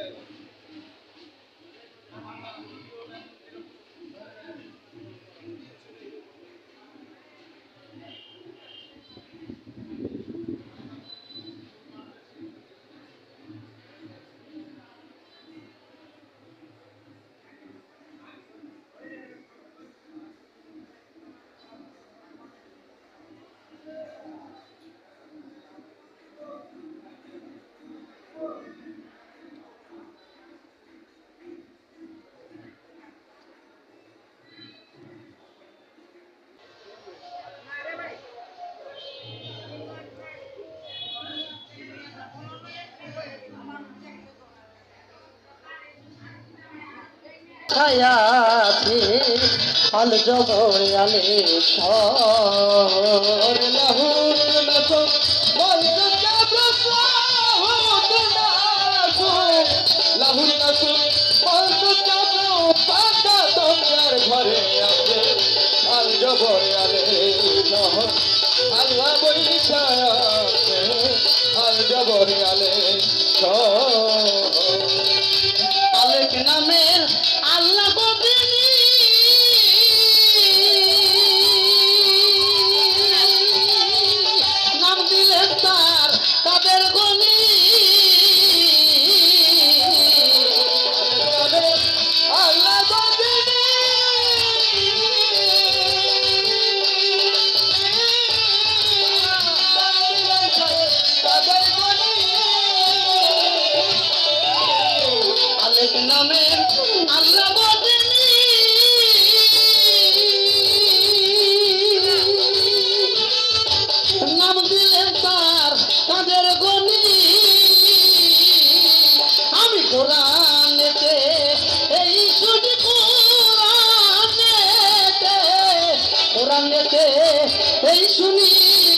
Amen. ছায়াতে আল জবরে আলে শহর লাহুর লাহুর তোমার ঘরে আছে আল জবরে আলে শহর এই শুনি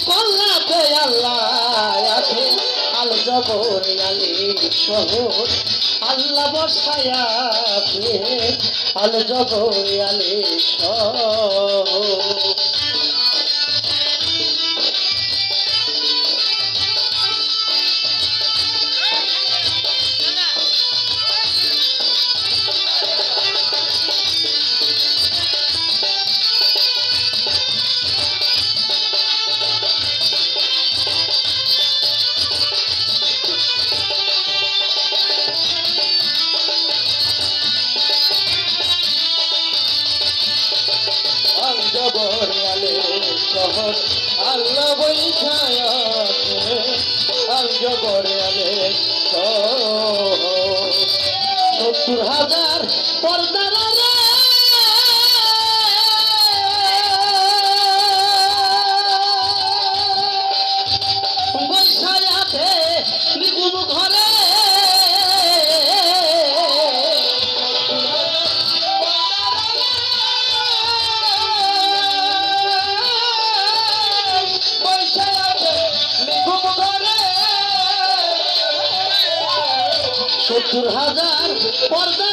কল্লাতে আল্লাহ আছে। আল জবর আলী শহর, আল্লাহ বসায় আল জবর আলী শহর। শহর আল্লাহ বৈঠায় আছে আঞ্জবর আলে সত্তর হাজার পর্দার সত্তর হাজার পর্দার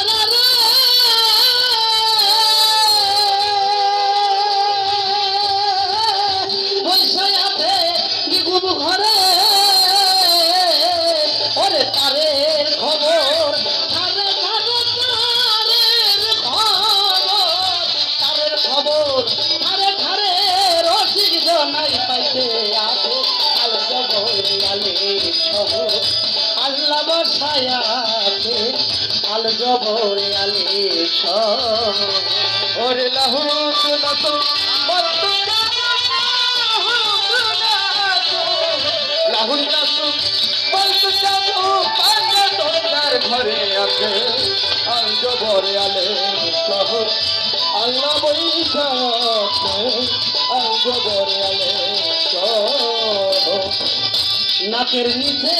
বসায়া আছে আল জবর আলে ওরে লাহু নাচো লাহুল নাচো বলতো যাব পান্ডা তোর ঘরে আছে। আল জবর আলে শহর আল্লাহ বৈশাখে আল জবর আলে নাকের নিচে